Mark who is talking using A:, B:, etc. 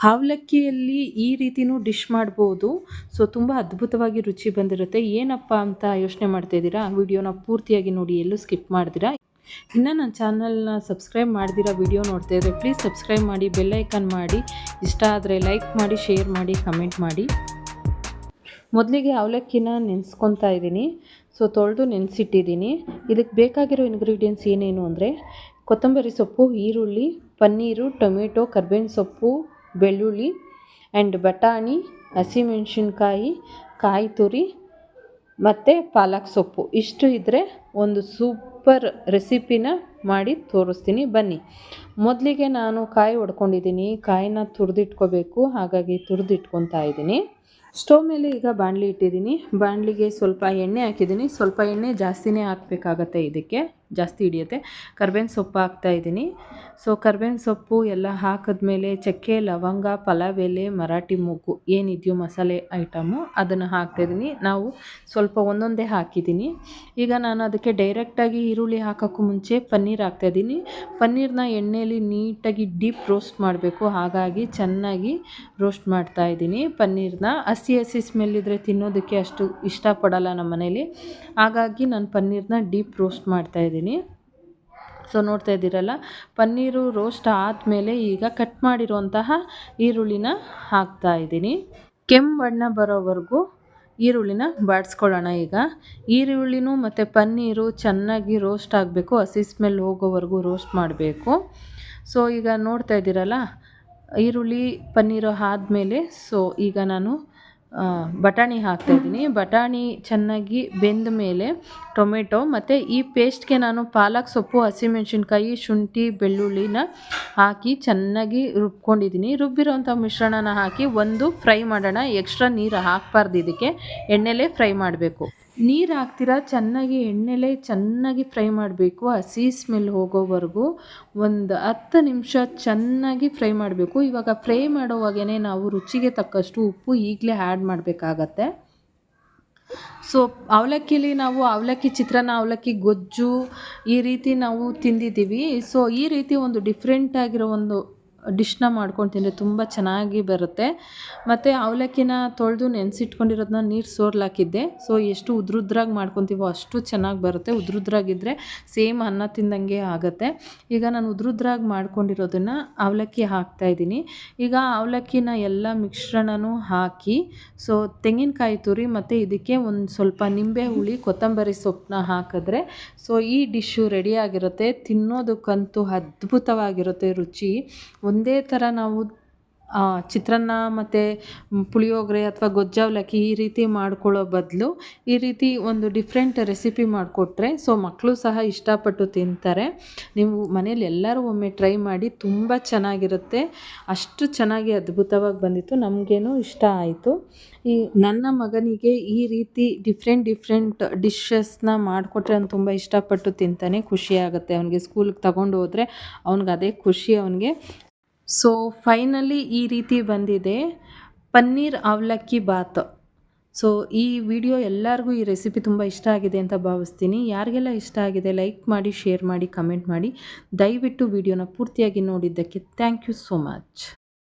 A: ಅವಲಕ್ಕಿಯಲ್ಲಿ ಈ ರೀತಿಯೂ ಡಿಶ್ ಮಾಡ್ಬೋದು. ಸೊ ತುಂಬ ಅದ್ಭುತವಾಗಿ ರುಚಿ ಬಂದಿರುತ್ತೆ. ಏನಪ್ಪ ಅಂತ ಯೋಚನೆ ಮಾಡ್ತಾ ಇದ್ದೀರಾ? ವಿಡಿಯೋನ ಪೂರ್ತಿಯಾಗಿ ನೋಡಿ, ಎಲ್ಲೂ ಸ್ಕಿಪ್ ಮಾಡಿದಿರಾ? ಇನ್ನು ನನ್ನ ಚಾನಲ್ನ ಸಬ್ಸ್ಕ್ರೈಬ್ ಮಾಡ್ದಿರೋ ವಿಡಿಯೋ ನೋಡ್ತಾ ಇದ್ದರೆ ಪ್ಲೀಸ್ ಸಬ್ಸ್ಕ್ರೈಬ್ ಮಾಡಿ ಬೆಲ್ಲೈಕನ್ ಮಾಡಿ. ಇಷ್ಟ ಆದರೆ ಲೈಕ್ ಮಾಡಿ ಶೇರ್ ಮಾಡಿ ಕಮೆಂಟ್ ಮಾಡಿ. ಮೊದಲಿಗೆ ಅವಲಕ್ಕಿನ ನೆನೆಸ್ಕೊತಾ ಇದ್ದೀನಿ. ಸೊ ತೊಳೆದು ನೆನೆಸಿಟ್ಟಿದ್ದೀನಿ. ಇದಕ್ಕೆ ಬೇಕಾಗಿರೋ ಇಂಗ್ರೀಡಿಯೆಂಟ್ಸ್ ಏನೇನು ಅಂದರೆ, ಕೊತ್ತಂಬರಿ ಸೊಪ್ಪು, ಈರುಳ್ಳಿ, ಪನ್ನೀರು, ಟೊಮೆಟೊ, ಕರ್ಬೇವಿನ ಸೊಪ್ಪು ಬೆಳ್ಳುಳ್ಳಿ ಆ್ಯಂಡ್ ಬಟಾಣಿ, ಹಸಿಮೆಣ್ಸಿನ್ಕಾಯಿ ಕಾಯಿ ತುರಿ ಮತ್ತು ಪಾಲಕ್ ಸೊಪ್ಪು. ಇಷ್ಟು ಇದ್ದರೆ ಒಂದು ಸೂಪರ್ ರೆಸಿಪಿನ ಮಾಡಿ ತೋರಿಸ್ತೀನಿ. ಬನ್ನಿ. ಮೊದಲಿಗೆ ನಾನು ಕಾಯಿ ಹೊಡ್ಕೊಂಡಿದ್ದೀನಿ ಕಾಯಿನ ತುರಿದಿಟ್ಕೋಬೇಕು. ಹಾಗಾಗಿ ತುರಿದಿಟ್ಕೊತಾ ಇದ್ದೀನಿ. ಸ್ಟವ್ ಮೇಲೆ ಈಗ ಬಾಣಲಿ ಇಟ್ಟಿದ್ದೀನಿ. ಬಾಣಲಿಗೆ ಸ್ವಲ್ಪ ಎಣ್ಣೆ ಹಾಕಿದ್ದೀನಿ. ಸ್ವಲ್ಪ ಎಣ್ಣೆ ಜಾಸ್ತಿನೇ ಹಾಕಬೇಕಾಗತ್ತೆ ಇದಕ್ಕೆ. ಜಾಸ್ತಿ ಹಿಡಿಯುತ್ತೆ. ಕರ್ಬೇವಿನ ಸೊಪ್ಪು ಹಾಕ್ತಾಯಿದ್ದೀನಿ ಸೊ ಕರ್ಬೇವಿನ ಸೊಪ್ಪು ಎಲ್ಲ ಹಾಕಿದ್ಮೇಲೆ ಚಕ್ಕೆ, ಲವಂಗ, ಪಲಾವ್ ಎಲೆ, ಮರಾಠಿ ಮೊಗ್ಗು ಏನಿದೆಯೋ ಮಸಾಲೆ ಐಟಮು ಅದನ್ನು ಹಾಕ್ತಾಯಿದ್ದೀನಿ ನಾವು ಸ್ವಲ್ಪ ಒಂದೊಂದೇ ಹಾಕಿದ್ದೀನಿ. ಈಗ ನಾನು ಅದಕ್ಕೆ ಡೈರೆಕ್ಟಾಗಿ ಈರುಳ್ಳಿ ಹಾಕೋಕ್ಕೂ ಮುಂಚೆ ಪನ್ನೀರ್ ಹಾಕ್ತಾಯಿದ್ದೀನಿ ಪನ್ನೀರ್ನ ಎಣ್ಣೆಯಲ್ಲಿ ನೀಟಾಗಿ ಡೀಪ್ ರೋಸ್ಟ್ ಮಾಡಬೇಕು. ಹಾಗಾಗಿ ಚೆನ್ನಾಗಿ ರೋಸ್ಟ್ ಮಾಡ್ತಾಯಿದ್ದೀನಿ ಪನ್ನೀರ್ನ. ಹಸಿ ಹಸಿ ಸ್ಮೆಲ್ ಇದ್ದರೆ ತಿನ್ನೋದಕ್ಕೆ ಅಷ್ಟು ಇಷ್ಟಪಡಲ್ಲ ನಮ್ಮ ಮನೇಲಿ. ಹಾಗಾಗಿ ನಾನು ಪನ್ನೀರನ್ನ ಡೀಪ್ ರೋಸ್ಟ್ ಮಾಡ್ತಾ ಇದ್ದೀನಿ. ಸೊ ನೋಡ್ತಾ ಇದ್ದೀರಲ್ಲ, ಪನ್ನೀರು ರೋಸ್ಟ್ ಆದಮೇಲೆ ಈಗ ಕಟ್ ಮಾಡಿರುವಂತಹ ಈರುಳ್ಳಿನ ಹಾಕ್ತಾ ಇದ್ದೀನಿ. ಕೆಂಪು ಬಣ್ಣ ಬರೋವರೆಗೂ ಈರುಳ್ಳಿನ ಬಾಡಿಸ್ಕೊಳ್ಳೋಣ ಈಗ. ಈರುಳ್ಳಿನೂ ಮತ್ತು ಪನ್ನೀರು ಚೆನ್ನಾಗಿ ರೋಸ್ಟ್ ಆಗಬೇಕು, ಹಸಿ ಸ್ಮೆಲ್ ಹೋಗೋವರೆಗೂ ರೋಸ್ಟ್ ಮಾಡಬೇಕು. ಸೊ ಈಗ ನೋಡ್ತಾ ಇದ್ದೀರಲ್ಲ, ಈರುಳ್ಳಿ, ಪನ್ನೀರು ಆದಮೇಲೆ ಸೊ ಈಗ ನಾನು ಬಟಾಣಿ ಹಾಕ್ತಾಯಿದ್ದೀನಿ. ಬಟಾಣಿ ಚೆನ್ನಾಗಿ ಬೆಂದ ಮೇಲೆ ಟೊಮೆಟೊ ಮತ್ತು ಈ ಪೇಸ್ಟ್ಗೆ ನಾನು ಪಾಲಕ್ ಸೊಪ್ಪು, ಹಸಿಮೆಣ್ಸಿನ್ಕಾಯಿ, ಶುಂಠಿ, ಬೆಳ್ಳುಳ್ಳಿನ ಹಾಕಿ ಚೆನ್ನಾಗಿ ರುಬ್ಕೊಂಡಿದ್ದೀನಿ. ರುಬ್ಬಿರೋಂಥ ಮಿಶ್ರಣನ ಹಾಕಿ ಒಂದು ಫ್ರೈ ಮಾಡೋಣ. ಎಕ್ಸ್ಟ್ರಾ ನೀರು ಹಾಕಬಾರ್ದು ಇದಕ್ಕೆ. ಎಣ್ಣೆಲೇ ಫ್ರೈ ಮಾಡಬೇಕು. ನೀರು ಹಾಕ್ತೀರಾ? ಚೆನ್ನಾಗಿ ಎಣ್ಣೆಲೇ ಚೆನ್ನಾಗಿ ಫ್ರೈ ಮಾಡಬೇಕು. ಹಸಿ ಸ್ಮೆಲ್ ಹೋಗೋವರೆಗೂ ಒಂದು ಹತ್ತು ನಿಮಿಷ ಚೆನ್ನಾಗಿ ಫ್ರೈ ಮಾಡಬೇಕು. ಇವಾಗ ಫ್ರೈ ಮಾಡೋವಾಗೇ ನಾವು ರುಚಿಗೆ ತಕ್ಕಷ್ಟು ಉಪ್ಪು ಈಗಲೇ ಆ್ಯಡ್ ಮಾಡಬೇಕಾಗತ್ತೆ. ಸೊ, ಅವಲಕ್ಕಿಲಿ ನಾವು ಅವಲಕ್ಕಿ ಚಿತ್ರಾನ್ನ, ಅವಲಕ್ಕಿ ಗೊಜ್ಜು ಈ ರೀತಿ ನಾವು ತಿಂದಿದ್ದೀವಿ. ಸೊ, ಈ ರೀತಿ ಒಂದು ಡಿಫ್ರೆಂಟಾಗಿರೋ ಒಂದು ಡಿಶ್ನ ಮಾಡ್ಕೊಂಡು ತಿಂದರೆ ತುಂಬ ಚೆನ್ನಾಗಿ ಬರುತ್ತೆ. ಮತ್ತು ಅವಲಕ್ಕಿನ ತೊಳೆದು ನೆನೆಸಿಟ್ಕೊಂಡಿರೋದನ್ನ ನೀರು ಸೋರ್ಲಾಕಿದ್ದೆ. ಸೊ ಎಷ್ಟು ಉದ್ರುದ್ರಾಗಿ ಮಾಡ್ಕೊತೀವೋ ಅಷ್ಟು ಚೆನ್ನಾಗಿ ಬರುತ್ತೆ. ಉದ್ರುದ್ರಾಗಿದ್ದರೆ ಸೇಮ್ ಅನ್ನ ತಿಂದಂಗೆ ಆಗುತ್ತೆ. ಈಗ ನಾನು ಉದ್ರುದ್ರಾಗಿ ಮಾಡ್ಕೊಂಡಿರೋದನ್ನು ಅವಲಕ್ಕಿ ಹಾಕ್ತಾಯಿದ್ದೀನಿ ಈಗ ಅವಲಕ್ಕಿನ ಎಲ್ಲ ಮಿಶ್ರಣನೂ ಹಾಕಿ ಸೊ ತೆಂಗಿನಕಾಯಿ ತುರಿ ಮತ್ತು ಇದಕ್ಕೆ ಒಂದು ಸ್ವಲ್ಪ ನಿಂಬೆ ಹುಳಿ, ಕೊತ್ತಂಬರಿ ಸೊಪ್ಪನ್ನ ಹಾಕಿದ್ರೆ ಸೊ ಈ ಡಿಶ್ಶು ರೆಡಿಯಾಗಿರುತ್ತೆ ತಿನ್ನೋದಕ್ಕಂತೂ ಅದ್ಭುತವಾಗಿರುತ್ತೆ ರುಚಿ. ಒಂದೇ ಥರ ನಾವು ಚಿತ್ರಾನ್ನ ಮತ್ತು ಪುಳಿಯೋಗರೆ ಅಥವಾ ಗೊಜ್ಜಾವಲಕ್ಕಿ ಈ ರೀತಿ ಮಾಡ್ಕೊಳ್ಳೋ ಬದಲು ಈ ರೀತಿ ಒಂದು ಡಿಫ್ರೆಂಟ್ ರೆಸಿಪಿ ಮಾಡಿಕೊಟ್ರೆ ಸೊ ಮಕ್ಕಳು ಸಹ ಇಷ್ಟಪಟ್ಟು ತಿಂತಾರೆ. ನೀವು ಮನೇಲಿ ಎಲ್ಲರೂ ಒಮ್ಮೆ ಟ್ರೈ ಮಾಡಿ ತುಂಬ ಚೆನ್ನಾಗಿರುತ್ತೆ. ಅಷ್ಟು ಚೆನ್ನಾಗಿ ಅದ್ಭುತವಾಗಿ ಬಂದಿತ್ತು. ನಮಗೇನು ಇಷ್ಟ ಆಯಿತು. ಈ ನನ್ನ ಮಗನಿಗೆ ಈ ರೀತಿ ಡಿಫ್ರೆಂಟ್ ಡಿಫ್ರೆಂಟ್ ಡಿಶಸ್ನ ಮಾಡಿಕೊಟ್ರೆ ಅವ್ನು ತುಂಬ ಇಷ್ಟಪಟ್ಟು ತಿಂತಾನೆ. ಖುಷಿಯಾಗುತ್ತೆ ಅವನಿಗೆ ಸ್ಕೂಲ್ಗೆ ತಗೊಂಡು ಹೋದರೆ ಅವ್ನಿಗೆ ಅದೇ ಖುಷಿ, ಅವನಿಗೆ ಸೊ ಫೈನಲಿ ಈ ರೀತಿ ಬಂದಿದೆ. ಪನ್ನೀರ್ ಅವಲಕ್ಕಿ ಬಾತ್. ಸೊ ಈ ವಿಡಿಯೋ ಎಲ್ಲರಿಗೂ ಈ ರೆಸಿಪಿ ತುಂಬ ಇಷ್ಟ ಆಗಿದೆ ಅಂತ ಭಾವಿಸ್ತೀನಿ. ಯಾರಿಗೆಲ್ಲ ಇಷ್ಟ ಆಗಿದೆ ಲೈಕ್ ಮಾಡಿ ಶೇರ್ ಮಾಡಿ ಕಮೆಂಟ್ ಮಾಡಿ, ದಯವಿಟ್ಟು ವಿಡಿಯೋನ ಪೂರ್ತಿಯಾಗಿ ನೋಡಿದ್ದಕ್ಕೆ ಥ್ಯಾಂಕ್ ಯು ಸೋ ಮಚ್